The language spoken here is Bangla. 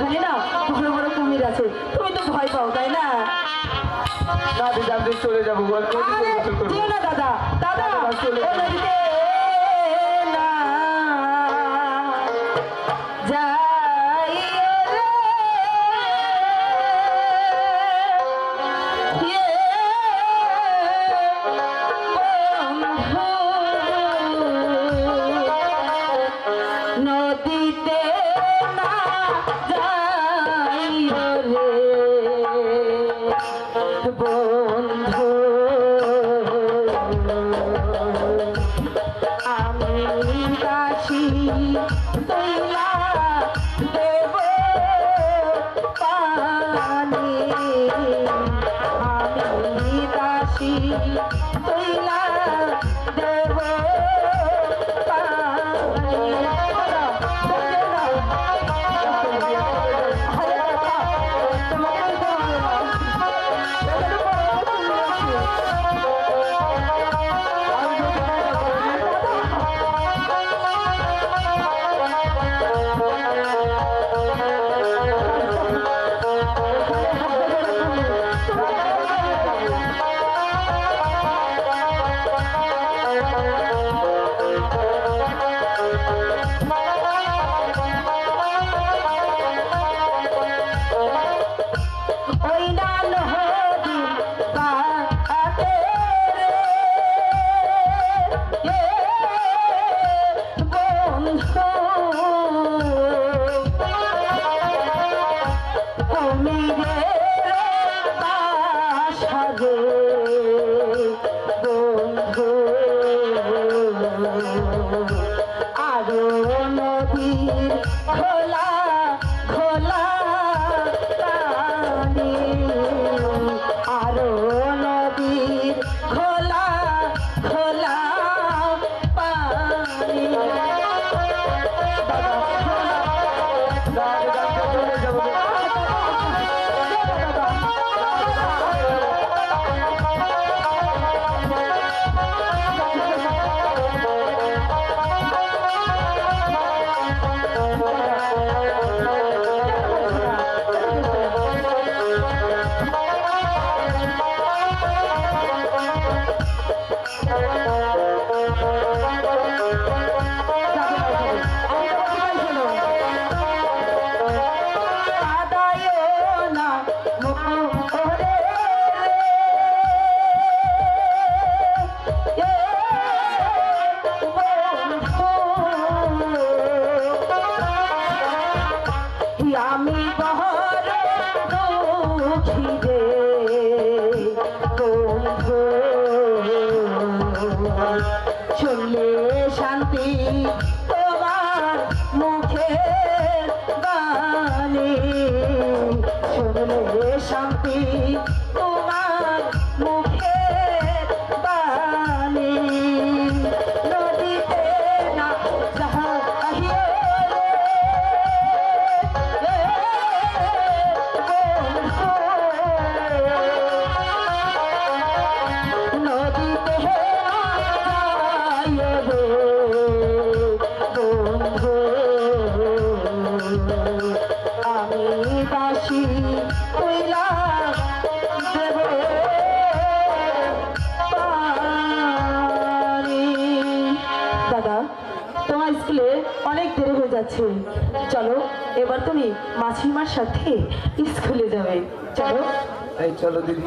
ওখানে না? বড় বড় কুমির আছে। তুমি তো ভয় পাও তাই না? না দিদি আমি চলে যাব। না দাদা। দাদা দাসী তৈলা দেব পানি। আমি দাসী নদীর খোলা। শুনলে শান্তি তোমার মুখে গালি শুনলে শান্তি স্কুলে অনেক দেরি হয়ে যাচ্ছে চলো এবার তুমি মাসিমার সাথে স্কুলে যাবে চলো এই চলো দিদি.